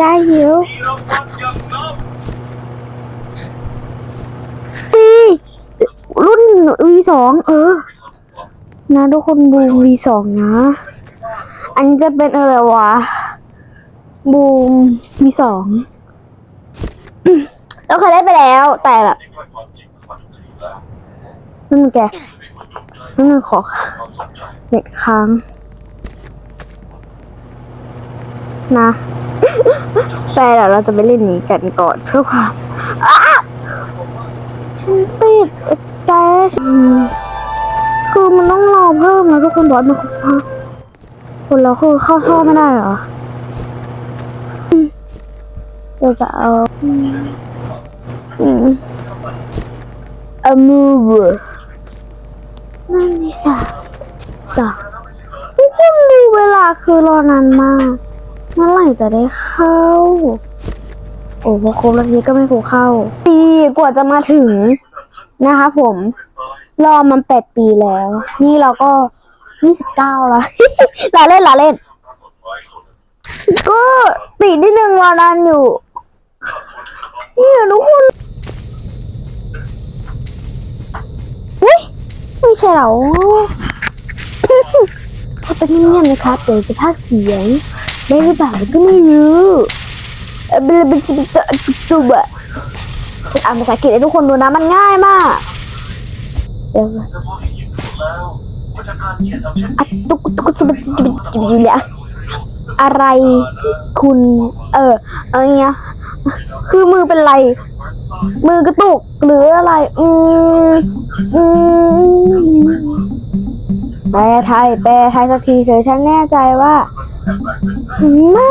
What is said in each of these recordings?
ได้หิวปีรุ่น V2 เออ นะทุกคนบูม V2 นะ อันนี้จะเป็นอะไรวะ บูม V2 อืมเราเคยได้ไปแล้ว แต่แบบนั่นแกนั่นขอเน็ตค้าง นะแต่เดี๋ยวเราจะไปเล่นนี้กันก่อนเพื่อความฉันติดแกฉันคือมันต้องรอเพิ่มนะทุกคนบอสมันครบสิบห้าคนเราคือเข้าท่อไม่ได้เหรอเดี๋ยวจะเอาอืมอืม a mover นั่นนี่สามสามทุกคนดูเวลาคือรอนานมาก เมื่อไหร่จะได้เข้า โอ้พอครบแล้วทีก็ไม่ครูเข้า ปีกว่าจะมาถึงนะคะผม รอมันแปดปีแล้ว นี่เราก็ยี่สิบเก้าแล้วลาเล่นลาเล่น ก็ติดนิดนึงรอนานอยู่นี่ทุกคนอุ้ยไม่ใช่เหรอพอเป็นเงียบๆนะครับ เดี๋ยวจะพากเสียง ได้หรือเปล่าก็ไม่รู้เออเป็นเป็นเป็นเป็นสุบะอ่านภาษาอังกฤษให้ทุกคนดูนะมันง่ายมากเดี๋ยวอะตุกตุกตุกตุกตุกตุกตุกเนี่ยอะไรคุณ เอออะไรเงี้ยคือมือเป็นไร มือกระตุกหรืออะไร อืมอืมแปลไทยแปลไทยสักทีเถอะฉันแน่ใจว่าไม่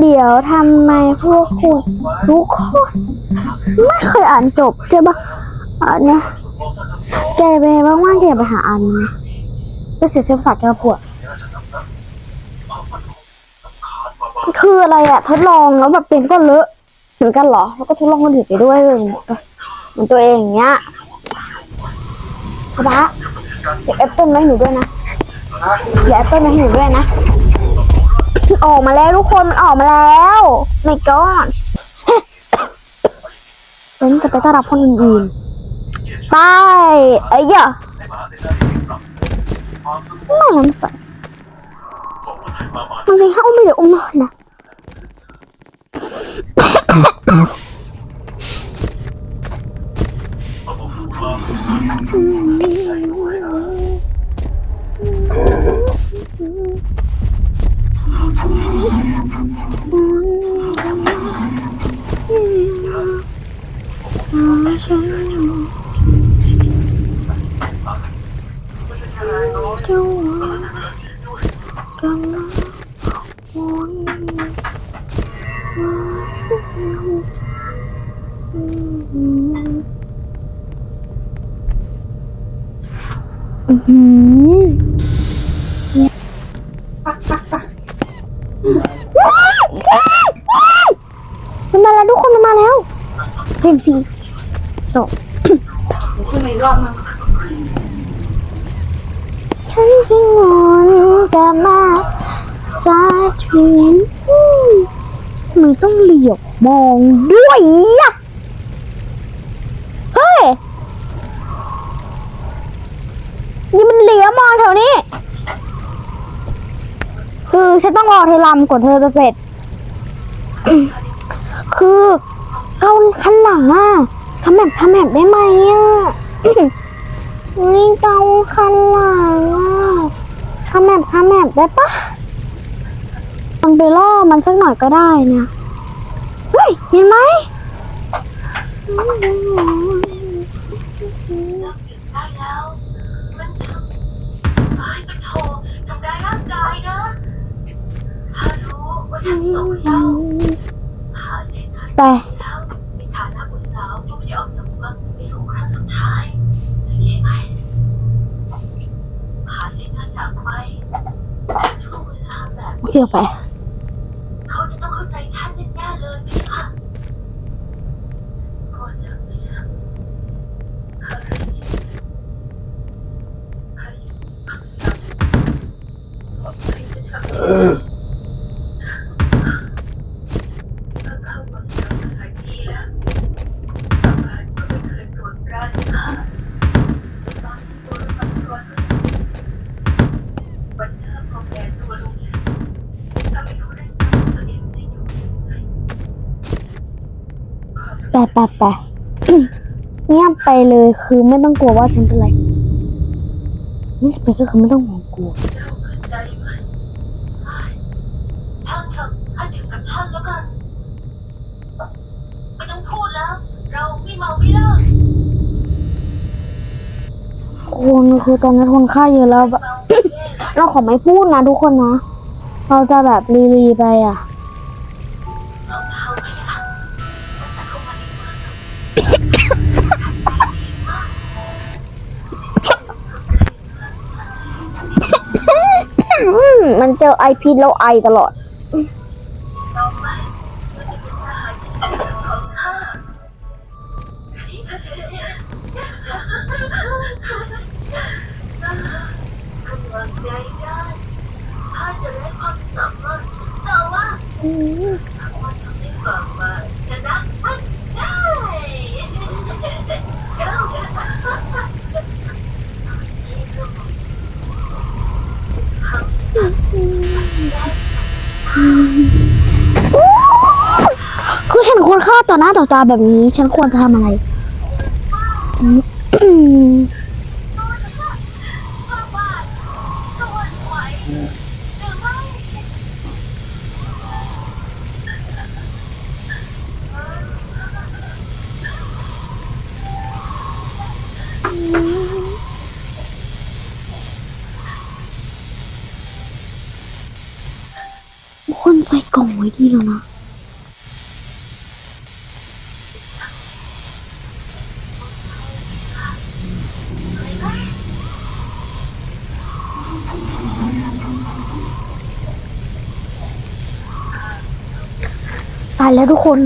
เดี๋ยวทำไมพวกคุณทุกคนไม่เคยอ่านจบใช่ปะอันเนี้ยแกไปว่างๆแกไปหาอ่านมาก็เสียเซลล์สัตว์แกมาปวดคืออะไรอะทดลองแล้วแบบเต็มก็เลอะเหมือนกันเหรอ แล้วก็ทดลองคนอื่นไปด้วยเลยเหมือนตัวเองอย่างเงี้ยพระเก็บแอปเปิ้ลไว้หนูด้วยนะ เดี๋ยวแอปเปิ้ลไว้ให้หนูด้วยนะออกมาแล้วทุกคนมันออกมาแล้วไม่ก็เป็นจะไปต้อนรับคนอื่นๆไปเอ้ยอะไม่มันใสมันเลยเข้าไม่เดี๋ยวอุ้มนอนนะอยู่ จ สาถึงมึงต้องเหลียวมองด้วยอะเฮ้ยนี่มันเหลียวมองแถวนี้ คือฉันต้องรอเธอลำก่อนเธอจะเสร็จ คือเอาขันหลังอะคำแบบคำแบบได้ไหมอะนี่เกาคันหลังอะคำแมบคำแมบได้ปะ ลองไปล่อมันสักหน่อยก็ได้นะเฮ้ย เห็นไหม ได้แล้วมันทำร้ายมันโทรทำร้ายร่างกายนะถ้ารู้ว่าฉันโศกเศร้าหาเสนทางแต่แล้วในฐานะบุตรสาวก็ไม่ได้ออกจากเมืองไปสู่ครั้งสุดท้ายใช่ไหมหาเสนาจากไปช่วงเวลาแบบ เกี่ยวไป แปะแปะแปะเงียบไปเลยคือไม่ต้องกลัวว่าฉันเป็นอะไรไม่เป็นก็คือไม่ต้องห่วงกลัว คนคือตอนนี้คนค่าเยอะแล้วแบบเมาเราขอไม่พูดนะทุกคนนะ เราจะแบบรีรีไปอะเราไหร่ะมันเจอไอพิษแล้วไอตลอด ต่อหน้าต่อตาแบบนี้ ฉันควรจะทำอะไรอืมอืมว่าว่าสวรรค์ไหวหรือไม่คนใส่กล่องไว้ดีแล้วนะ แล้วทุกคน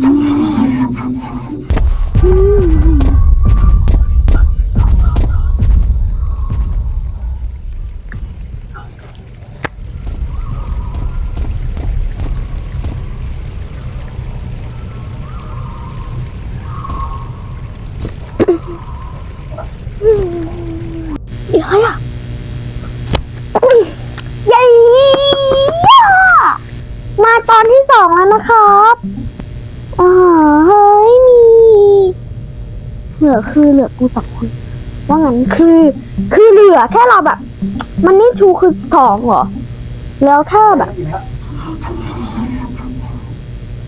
อืมอืมอีกอะไรอะ เย้มาตอนที่สองแล้วนะครับอ๋อเฮ้ยมี เห ลือคือเหลือกูสองคน ว่างั้นคือ คือเหลือแค่เราแบบ มันนี่ชูคือสองเหรอ แล้วแค่แบบ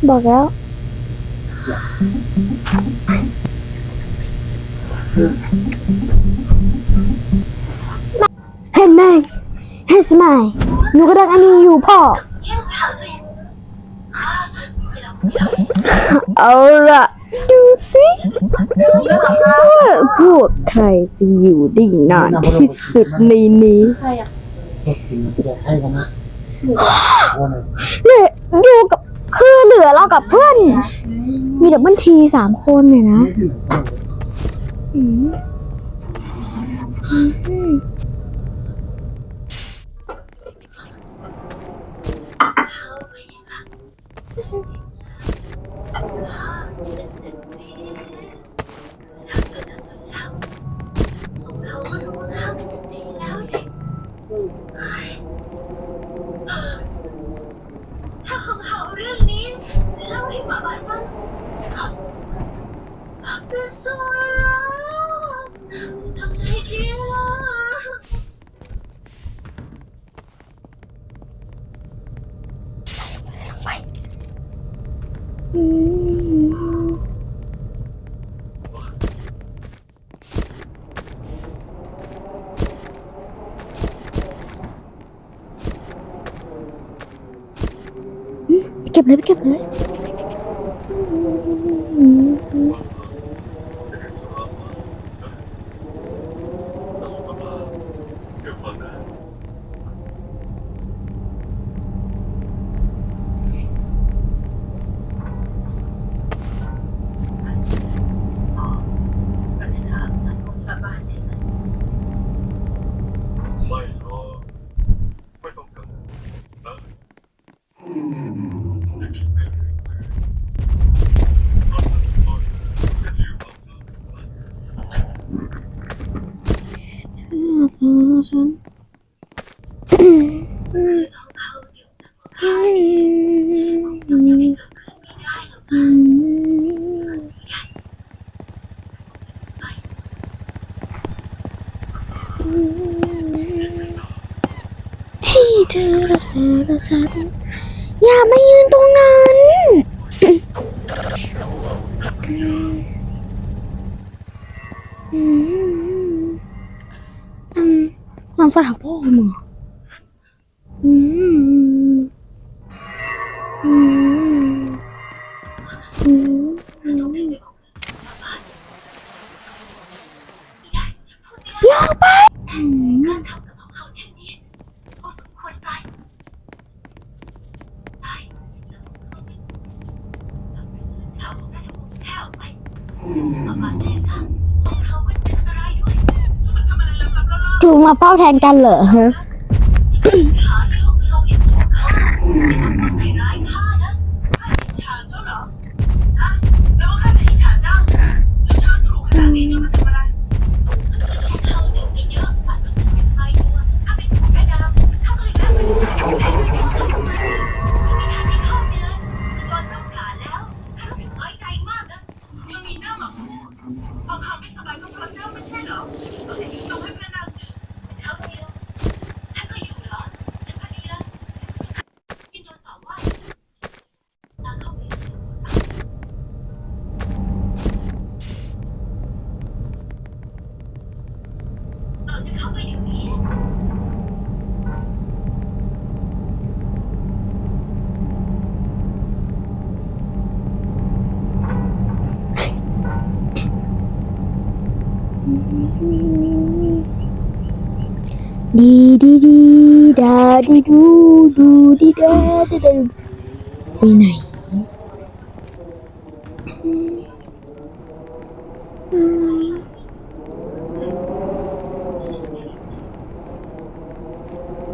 บอกแล้วเห็นไหมเห็นใช่ไหมหนูก็ดังอันนี้อยู่พ่อ เอาละ ดูสิว่าพวกใครจะอยู่ได้นานที่สุดในนี้ใครอะเนี่ยอยู่กับคือเหลือเรากับเพื่อน มีดับเบิลทีสามคนเนี่ยนะ อืม เก็บเลยไปเก็บเลย เออแต่ฉันอย่ามายืนตรงนั้นอืมความสาบพ่อมึง เป้าแทนกันเหรอฮะ Dee dee da doo doo dee da dee da. Be nice.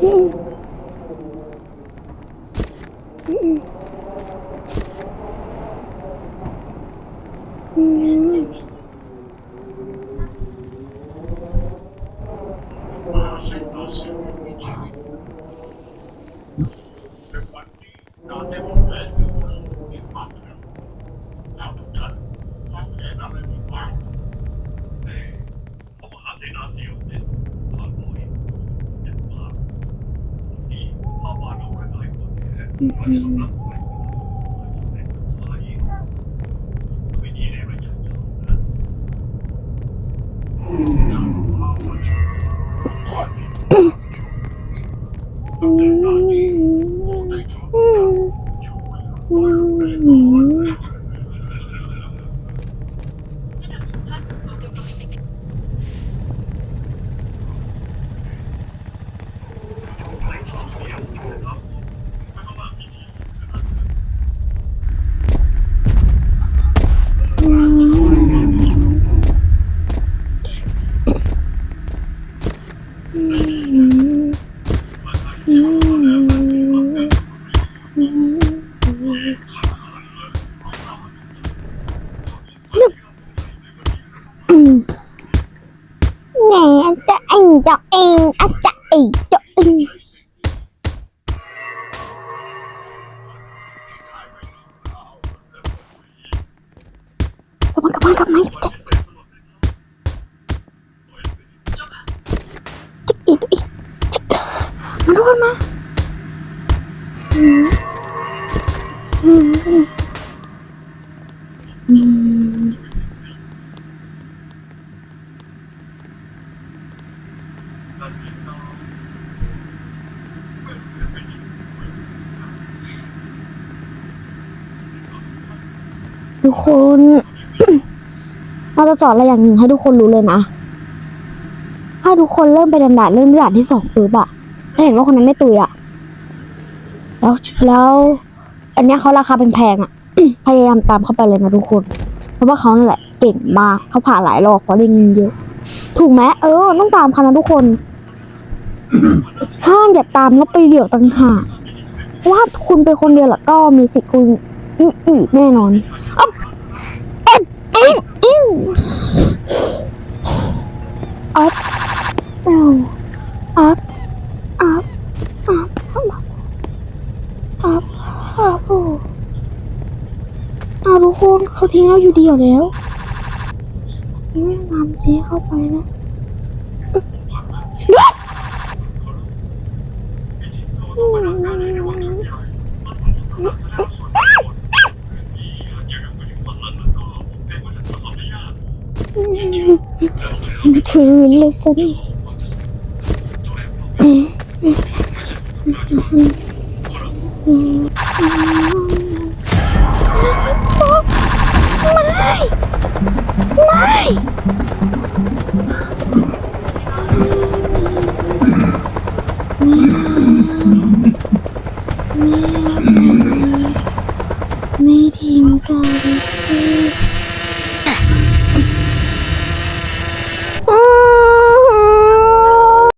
Yay! 嗯，嗯？ ทำไมจะจิกอีกอีกจิกมาทุกคนมาอืมอืมอืมทุกคน เราจะสอนอะไรอย่างหนึ่งให้ทุกคนรู้เลยนะ ถ้าทุกคนเริ่มไปดันดาเริ่มด่านที่สองปุ๊บอะถ้าเห็นว่าคนนั้นไม่ตุยอะแล้วแล้ว อันนี้เขาราคาเป็นแพงอะพยายามตามเข้าไปเลยนะทุกคน เพราะว่าเขานั่นแหละเก่งมากเขาผ่านหลายรอบเขาได้เงินเยอะ ถูกไหมเออ ต้องตามเขานะทุกคนห้ามอย่าตามแล้วไปเดี่ยวต่างหากเพราว่าคุณไปคนเดียวล้วก็มีสิทธิ์คุณอือแน่นอนอ๊อ อู้ออื้ออ๊อบเอาอ๊อบอ๊อบอ๊อบอ๊อบอ๊อบอ๊อบโอ้อาทุกคนเขาทิ้งเราอยู่เดียวแล้วนี่ตามเจ๊เข้าไปนะไม่ถือเลย สั